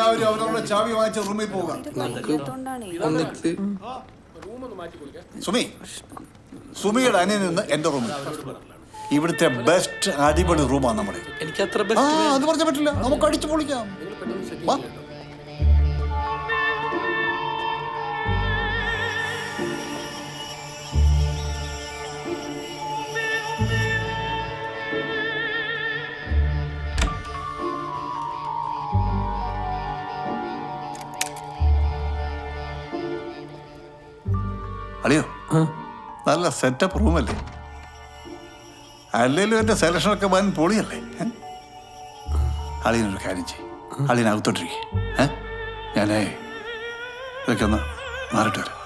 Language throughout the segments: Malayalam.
എല്ലാവരും അവരവരുടെ ചാവി വാങ്ങിച്ച റൂമിൽ പോവുക. ഒന്നിച്ച് സുമി സുമിയുടെ അനിയൻ നിന്ന് എന്റെ റൂമിൽ ഇവിടുത്തെ ബെസ്റ്റ് അടിപൊളി റൂമാണ് നമ്മുടെ. എനിക്ക് അത്ര അത് പറഞ്ഞ പറ്റില്ല. നമുക്ക് അടിച്ചു പൊളിക്കാം. അളിയോ. നല്ല സെറ്റപ്പ് റൂമല്ലേ അല്ലെങ്കിലും എന്റെ സെലക്ഷനൊക്കെ വൻ പൊളിയല്ലേ? അളിയനൊരു കാര്യം ചെയ്യും. അളിയനകത്തോട്ടിരിക്കെ ഏ? ഞാനേ ഇതൊക്കെ ഒന്ന് മാറിട്ട് വരാം.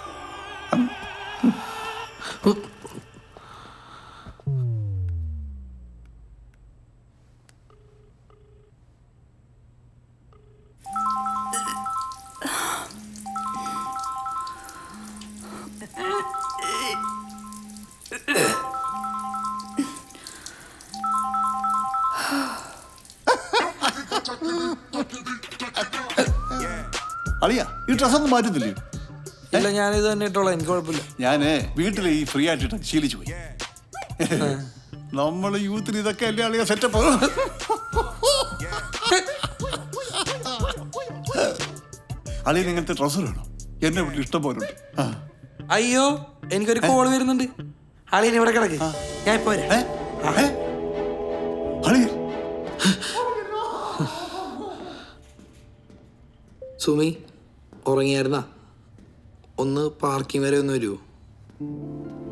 ഡ്രസ് ഒന്നും മാറ്റുന്നില്ലേ? ഇല്ല ഞാനിത് തന്നെ ഇട്ടോളാം. എനിക്ക് കുഴപ്പമില്ല. ഞാൻ വീട്ടിൽ ഈ ഫ്രീ ആയിട്ട് ശീലിച്ചു പോയി. നമ്മൾ യൂത്തിന് ഇതൊക്കെ അല്ലേ ആളുകൾ സെറ്റപ്പ് അളിയൻ ഇങ്ങനത്തെ ഡ്രസ്സ് വേണം എന്നെ വീട്ടിൽ ഇഷ്ടം പോലെ അയ്യോ എനിക്കൊരു കോൾ വരുന്നുണ്ട്. ആളിയൻ ഇവിടെ കിടക്ക്. ഞാൻ ഇപ്പൊ? സുമി ഉറങ്ങിയായിരുന്നാ? ഒന്ന് പാർക്കിംഗ് വരെ ഒന്ന് വരുമോ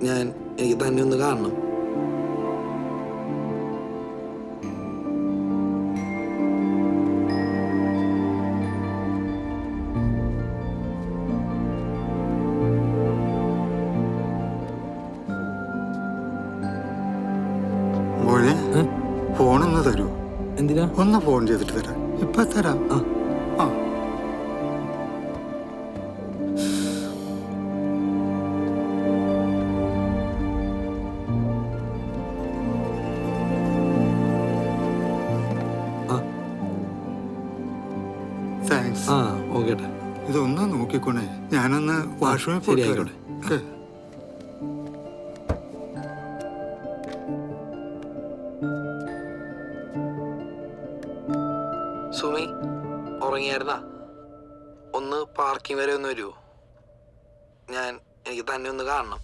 ഞാൻ എനിക്ക് തന്നെ ഒന്ന് കാണണം. മോനെ ഫോണൊന്ന് തരൂ. എന്തിനാ? ഒന്ന് ഫോൺ ചെയ്തിട്ട് തരാം. ഇപ്പൊ തരാം. ആ. ഞാനൊന്ന് വാഷ്റൂമിൽ ശരി, പോയിട്ട് ആയിക്കോട്ടെ. വരാം ഓക്കേ. സുമി ഉറങ്ങിയായിരുന്നാ ഒന്ന് പാർക്കിംഗ് വരെ ഒന്ന് വരുമോ ഞാൻ എനിക്ക് തന്നെ ഒന്ന് കാണണം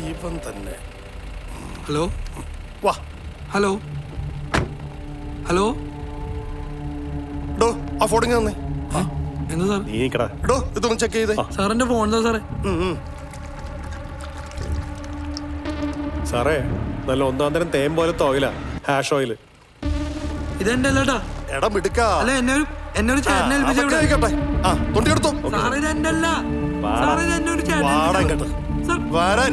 ഇവൻ തന്നെ. ഹലോ? വാ. ഹലോ? ഹലോ? ഡോ ആ ഫോണിങ് തന്നെ. എന്താ സാർ നീക്കടാ. ഡോ ഇതൊന്ന് ചെക്ക് ചെയ്തേ. സാറിന്റെ ഫോൺ എന്താ സാറേ? സാറേ നല്ല ഒന്നാം തരം തേൻ പോലെ ഓയിലാ ഹാഷ് ഓയിൽ ഇതെന്റെ അല്ലട്ടാ എടാ മിടുക്ക. അല്ല എന്നെ ഒരു എന്നെ ഒരു ചേട്ടനെ ഏൽപ്പിച്ചു ഇവിടെ. ആയിക്കോട്ടെ. ആ തൊണ്ടി എടുത്തോ സാറേ ഇത് എന്റെ അല്ല സാർ ഇത് ഒരു ചേട്ടനെ വാടാ ഏൽപ്പിച്ച- ഇങ്ങോട്ട്. സാർ വരാൻ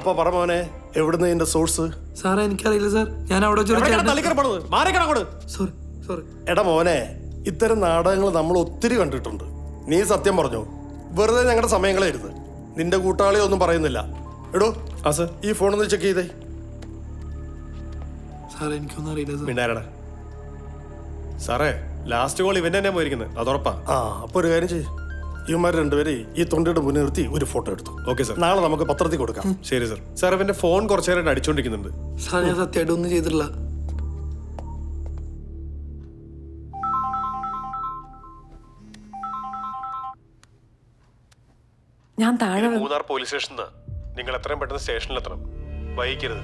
അപ്പൊ പറ മോനെ എവിടുന്ന് ഇതിന്റെ സോഴ്സ് സാറേ എനിക്കറിയില്ല സാർ. ഞാൻ അവിടെ അങ്ങോട്ട് സോറി സോറി എടാ മോനെ ഇത്തരം നാടകങ്ങൾ നമ്മൾ ഒത്തിരി കണ്ടിട്ടുണ്ട്. നീ സത്യം പറഞ്ഞു? വെറുതെ ഞങ്ങളുടെ സമയങ്ങളെ സമയങ്ങളായിരുന്നു നിന്റെ കൂട്ടാളി ഒന്നും പറയുന്നില്ല. എടോ ആ സർ. ഈ ഫോൺ ഒന്ന് ചെക്ക് ചെയ്തേ. സാറേ എനിക്കൊന്നും അറിയില്ല സാർ. മിണ്ടാരടാ. സാറേ ലാസ്റ്റ് കോൾ ഇവൻ തന്നെ പോയിരിക്കുന്നത് അതുറപ്പാ. ആ അപ്പൊ ഒരു കാര്യം ചെയ്യ്. ഇവന്മാർ രണ്ടുപേരെ ഈ തൊണ്ടയുടെ മുൻനിർത്തി ഒരു ഫോട്ടോ എടുത്തു. Okay sir. നാളെ നമുക്ക് പത്രത്തിൽ കൊടുക്കാം. ശരി സാർ. സാർ അവന്റെ ഫോൺ കുറച്ചു നേരമായിട്ട് അടിച്ചോണ്ടിരിക്കുന്നുണ്ട്. സാർ ഞാൻ സത്യമായിട്ട് ഒന്നും ചെയ്തിട്ടില്ല. ഞാൻ താഴെ മൂന്നാർ പോലീസ് സ്റ്റേഷൻ നിങ്ങൾ എത്രയും പെട്ടെന്ന് സ്റ്റേഷനിൽ എത്തണം വൈകിക്കരുത്.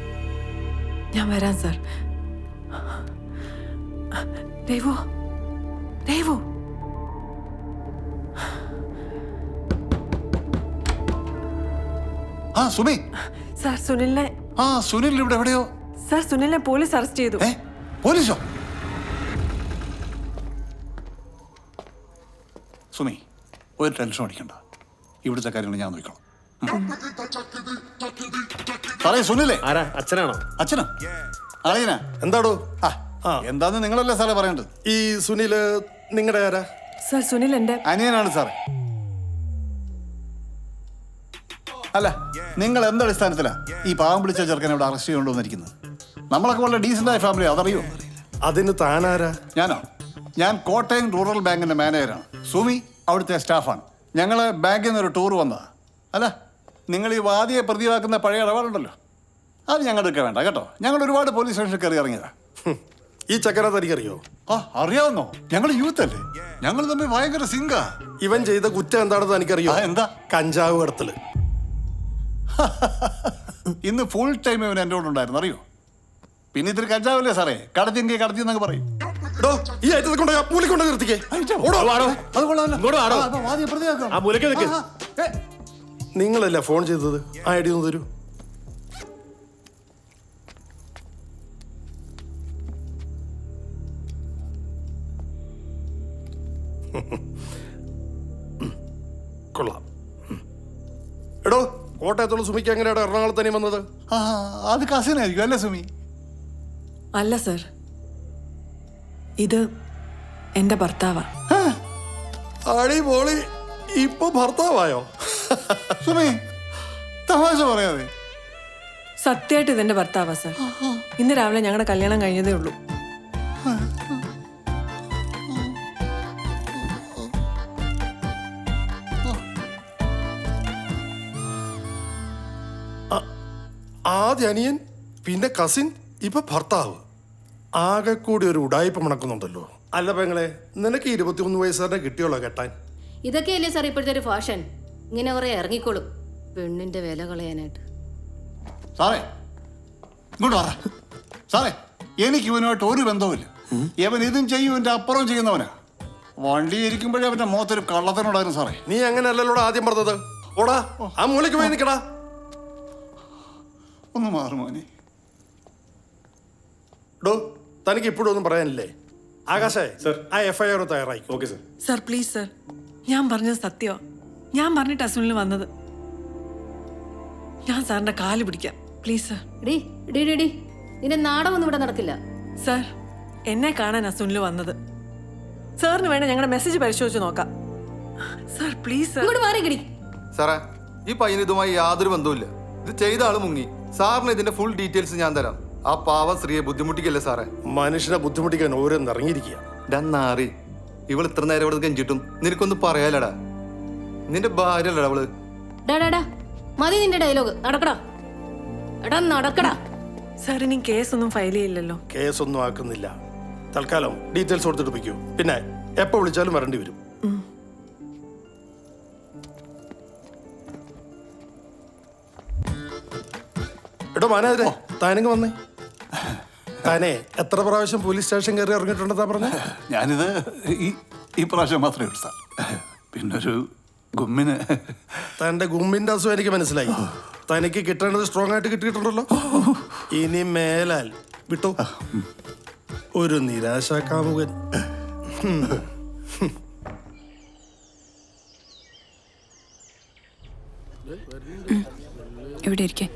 ഞാൻ വരാം സാർ. രേവു രേവു. ആ സുമി. സാർ സുനിലിനെ ആ സുനിൽ ഇവിടെ എവിടെയോ? സാർ സുനിലിനെ പോലീസ് അറസ്റ്റ് ചെയ്തു. ഏ പോലീസോ? സുമി ഒരു ടെൻഷൻ അടിക്കണ്ട. ഇവിടുത്തെ കാര്യങ്ങൾ ഞാൻ നോക്കിക്കോളാം. ഉം. സാറേ സുനിലേ. ആരാ? അച്ഛനാണോ? അച്ഛനോ? അളിയനാ? എന്താടോ? ആ ആ. എന്താന്ന് നിങ്ങളല്ലേ സാറേ പറയേണ്ടത്? ഈ സുനിൽ നിങ്ങളുടെ ആരാ? സാർ സുനിൽ എന്റെ അനിയനാണ് സാറേ. അല്ല നിങ്ങൾ എന്തടിസ്ഥാനത്തിലാ ഈ പാവം പിടിച്ച ചെറുക്കനെ ഇവിടെ അറസ്റ്റ് ചെയ്തുകൊണ്ടുവന്നിരിക്കുന്നത് നമ്മളൊക്കെ വളരെ ഡീസന്റ് ആയ ഫാമിലി അതറിയോ? അതിന് താനാരാ? ഞാനോ? ഞാൻ കോട്ടയം റൂറൽ ബാങ്കിന്റെ മാനേജറാണ്. സുമി അവിടുത്തെ സ്റ്റാഫാണ്. ഞങ്ങൾ ബാങ്കിൽ നിന്ന് ഒരു ടൂർ വന്നതാ. അല്ല നിങ്ങൾ ഈ വാദിയെ പ്രതിവാക്കുന്ന പഴയ ഇടപാടുണ്ടല്ലോ? അത് ഞങ്ങൾക്ക് വേണ്ട കേട്ടോ? ഞങ്ങൾ ഒരുപാട് പോലീസ് സ്റ്റേഷനിൽ കയറി ഇറങ്ങിയതാ. ഈ ചക്കര തനിക്കറിയോ ആ അറിയാവുന്നോ? ഞങ്ങൾ യൂത്ത് അല്ലേ? ഞങ്ങൾ തമ്മിൽ ഭയങ്കര സിംഗാ ഇവൻ ചെയ്ത കുറ്റം എന്താണെന്ന് എനിക്കറിയോ എന്താ? കഞ്ചാവ് കടത്തൽ. ഇന്ന് ഫുൾ ടൈം ഇവൻ എന്റെ കൂടെ ഉണ്ടായിരുന്നു അറിയോ പിന്നെ ഇത്തിരി കഞ്ചാവല്ലേ സാറേ കടത്തിയെങ്കിൽ കടത്തി എന്നൊക്കെ പറയും എടോ, ഈ ഐറ്റത്തെ കൊണ്ട് പൂലി കൊണ്ട് നിർത്തിക്കേ ഓടോ, വാടോ. അത് കൊള്ളാമല്ലോ. ഇങ്ങോട്ട് വാടോ. ആ, അപ്പൊ വാദിയെ പ്രതിയാക്കാം. ആ മൂലയ്ക്ക് നിൽക്ക്. ആ, ആ, ഏ, നിങ്ങളല്ല ഫോൺ ചെയ്തത് ആ ഐഡി ഒന്ന് തരൂ കോട്ടയത്തുള്ള സുമിക്ക് എങ്ങനെയാണ് എറണാകുളത്ത് തന്നെ വന്നത്? ആ, അത് കസിനായിരിക്കും. അല്ലേ സുമി? അല്ല സർ. ഇത് എന്റെ ഭർത്താവാ. അടി പോളി ഇപ്പൊ ഭർത്താവായോ? സുമി തമാശ പറയാതെ. സത്യമായിട്ട് ഇതെന്റെ ഭർത്താവാ സർ. ഇന്ന് രാവിലെ ഞങ്ങളുടെ കല്യാണം കഴിഞ്ഞതേ ഉള്ളൂ. ആദ്യ അനിയൻ പിന്നെ കസിൻ ഇപ്പൊ ഭർത്താവ്. ആകെ കൂടി ഒരു ഉടായ്പ മണക്കുന്നുണ്ടല്ലോ. അല്ല പെങ്ങളെ നിനക്ക് ഇരുപത്തിയൊന്ന് വയസ്സുകാരനെ കിട്ടിയോളോ കെട്ടാൻ? ഇതൊക്കെയല്ലേ സാർ ഇപ്പോഴത്തെ ഒരു ഫാഷൻ ഇങ്ങനെ കുറെ ഇറങ്ങിക്കോളും. പെണ്ണിന്റെ വില കളയാനായിട്ട്. സാറേ ഇങ്ങോട്ട് പറ സാറേ എനിക്ക് ഇവനുമായിട്ട് ഒരു ബന്ധവുമില്ല. ഇവൻ ഇതും ചെയ്യും ഇവന്റെ അപ്പുറം ചെയ്യുന്നവനാ. വണ്ടി ഇരിക്കുമ്പോഴേ അവന്റെ മുഖത്തൊരു കള്ളത്തനുണ്ടായിരുന്നു സാറേ. നീ അങ്ങനെയല്ലല്ലോടാ ആദ്യം പറഞ്ഞത്? ഓടാ ആ മൂലയ്ക്ക് പോയി നിൽക്കടാ ഒന്ന് മാറും മോനെ. ഡോ തനിക്ക് ഇപ്പോഴും ഒന്നും പറയാനില്ലേ? ആകാശേ സർ. ആ എഫ് ഐ ആർ തയ്യാറായി okay sir. Sir please sir. ഞാൻ പറഞ്ഞത് സത്യമാ ഞാൻ പറഞ്ഞിട്ട് അസുനിൽ വന്നത്. ഞാൻ സാറിന്റെ കാൽ പിടിക്കാം. Please sir. ഡി ഡി ഡി ഡി നിന്റെ നാടകമൊന്നും ഇവിടെ നടക്കില്ല. സർ എന്നെ കാണാൻ അസുനിൽ വന്നത്. സാറിന് വേണേ ഞങ്ങളുടെ മെസ്സേജ് പരിശോധിച്ച് നോക്കാം. Sir please sir. ഇങ്ങോട്ട് മാറി കിടി സാറേ ഈ പയ്യന് ഇതുമായി യാതൊരു ബന്ധവുമില്ല. ഇത് ചെയ്ത ആൾ മുങ്ങി. സാറിന് ഇതിന്റെ ഫുൾ ഡീറ്റെയിൽസ് ഞാൻ തരാം. ആ പാവം സ്ത്രീയെ ബുദ്ധിമുട്ടിക്കല്ലേ സാറേ? മനുഷ്യനെ ബുദ്ധിമുട്ടിക്കാൻ ഓരോന്ന് ഇറങ്ങിയിരിക്കുക ഡന്നാറി ഇവൾ ഇത്ര നേരം ഇവിടെ കെഞ്ചിട്ടും നിനക്കൊന്നും പറയാലടാ നിന്റെ ഭാര്യ അല്ലടാ അവൾ മതി നിന്റെ ഡയലോഗ് നടക്കടാ. എടാ നടക്കടാ. സാർ ഇനി കേസൊന്നും ഫയൽ ചെയ്യില്ലല്ലോ. കേസൊന്നും ആക്കുന്നില്ല. തൽക്കാലം ഡീറ്റെയിൽസ് കൊടുത്തിട്ട് പോയിക്കോ. പിന്നെ എപ്പോ വിളിച്ചാലും വരേണ്ടി വരും. എടോ മാനേജരെ താനങ്ങ് വന്നേ. താനെ എത്ര പ്രാവശ്യം പോലീസ് സ്റ്റേഷൻ കയറി ഇറങ്ങിയിട്ടുണ്ടെന്നാ പറഞ്ഞ? ഞാനിത് ഈ ഈ പ്രാവശ്യം മാത്രമേ ഉള്ളൂ സാർ. പിന്നൊരു ഗുമ്മിന്. തന്റെ ഗുമ്മിന്റെ അസുഖം എനിക്ക് മനസ്സിലായി. തനിക്ക് കിട്ടേണ്ടത് സ്ട്രോങ് ആയിട്ട് കിട്ടിയിട്ടുണ്ടല്ലോ. ഇനി മേലാൽ വിട്ടോ. ഒരു നിരാശാ കാമുകൻ ഇവിടെ ഇരിക്കെ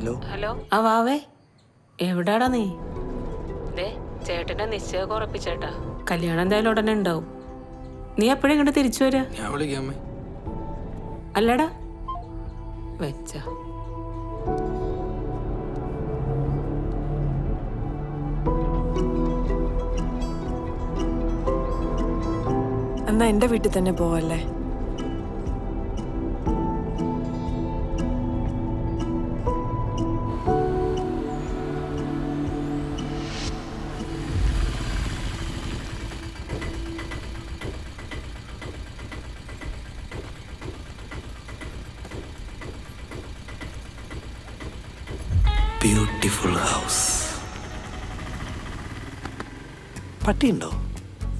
ഹലോ. ഹലോ. ആ വാവേ എവിടാടാ നീ? ദേ ചേട്ടന്റെ നിശ്ചയമൊക്കെ ഉറപ്പിച്ചേട്ടാ. കല്യാണം എന്തായാലും ഉടനെ ഉണ്ടാവും. നീ എപ്പോഴും ഇങ്ങോട്ട് തിരിച്ചു വരാ? ഞാൻ അല്ലടാ. വെച്ച. എന്നാ എന്റെ വീട്ടിൽ തന്നെ പോവല്ലേ? Beautiful house. പട്ടിയുണ്ടോ?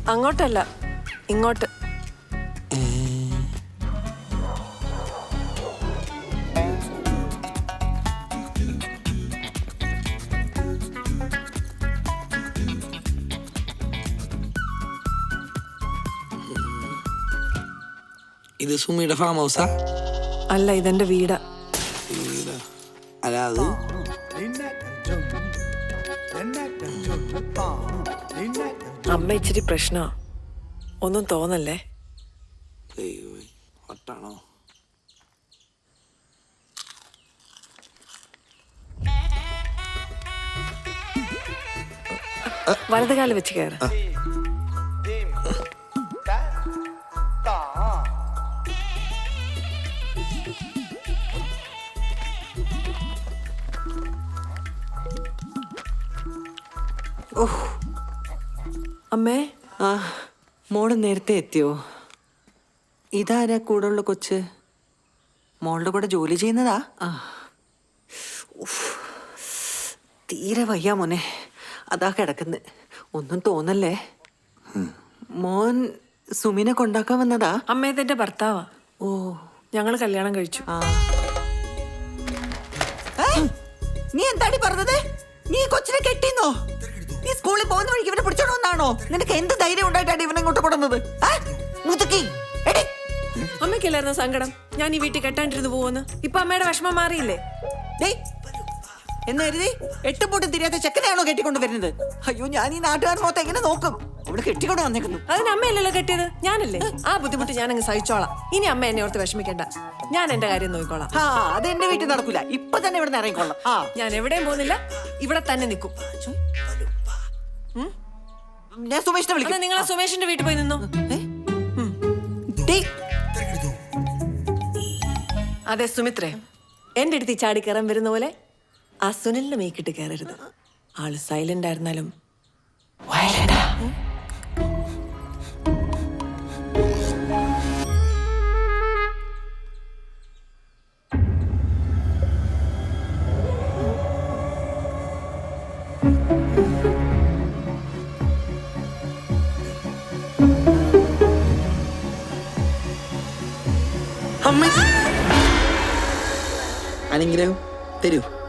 അങ്ങോട്ടല്ല ഇങ്ങോട്ട്. ഇത് സുമിയുടെ ഫാം ഹൗസാ അല്ല ഇതെന്റെ വീടാ. അമ്മ ഇച്ചിരി പ്രശ്നമാ ഒന്നും തോന്നല്ലേ? ഒട്ടാണോ വലത് കാൽ വെച്ച് കയറ അമ്മേ ആ മോൾ നേരത്തെ എത്തിയോ? ഇതാരാ കൂടെ ഉള്ള കൊച്ച്? മോളുടെ കൂടെ ജോലി ചെയ്യുന്നതാ? ആ. തീരെ വയ്യ മോനെ. അതാ കിടക്കുന്നത് ഒന്നും തോന്നല്ലേ? മോൻ സുമിനെ കൊണ്ടാക്കാൻ വന്നതാ? അമ്മ ഇതെന്റെ ഭർത്താവാ. ഓ. ഞങ്ങൾ കല്യാണം കഴിച്ചു. ആ. നീ എന്താടി പറഞ്ഞത്? നീ കൊച്ചിനെ കെട്ടിന്നോ? നീ പോകുന്ന വഴിക്ക് ഇവനെ പിടിച്ചോണ്ട് വന്നാണോ? നിനക്ക് എന്ത് ധൈര്യം ഉണ്ടായിട്ടാണ് ഇവനെ ഇങ്ങോട്ട് കൊണ്ടുവന്നത്? മുതുക്കി. എടി. അമ്മയ്ക്കല്ലായിരുന്നു സങ്കടം? ഞാൻ ഈ വീട്ടിൽ കെട്ടാണ്ടിരുന്ന് പോവെന്ന് ഇപ്പൊ അമ്മയുടെ വിഷമം മാറിയില്ലേ? എന്ന് കരുതി എട്ട് പൊട്ട് തിരിയാത്ത ചെക്കനെയാണോ കെട്ടിക്കൊണ്ട് വരുന്നത്? അയ്യോ ഞാൻ ഈ നാട്ടുകാർ മൊത്തം എങ്ങനെ നോക്കും? അവിടെ കെട്ടിക്കൊണ്ട് വന്നേക്കുന്നു. അതിന് അമ്മയല്ലല്ലോ കെട്ടിയത്? ഞാനല്ലേ? ആ ബുദ്ധിമുട്ട് ഞാൻ അങ്ങ് സഹിച്ചോളാം. ഇനി അമ്മ എന്നെ ഓർത്ത് വിഷമിക്കണ്ട. ഞാൻ എന്റെ കാര്യം നോക്കിക്കോളാം. ആ അത് എന്റെ വീട്ടിൽ നടക്കൂല. ഇപ്പൊ തന്നെ ഇവിടെ നിന്ന് ഇറങ്ങിക്കോളാം ഞാൻ എവിടെയും പോകുന്നില്ല. ഇവിടെ തന്നെ നിൽക്കും. ഞാൻ സുമേഷിനെ വിളിക്കും. നിങ്ങൾ ആ. സുമേഷിന്റെ വീട്ടിൽ പോയി നിന്നു? അതെ സുമിത്രേ. എന്റെ അടുത്ത് ഈ ചാടി കയറാൻ വരുന്ന പോലെ ആ സുനിലിനെ മേക്കിട്ട് കയറരുത്. ആൾ സൈലന്റ് ആയിരുന്നാലും violent അനുഗ്രഹം തരൂ.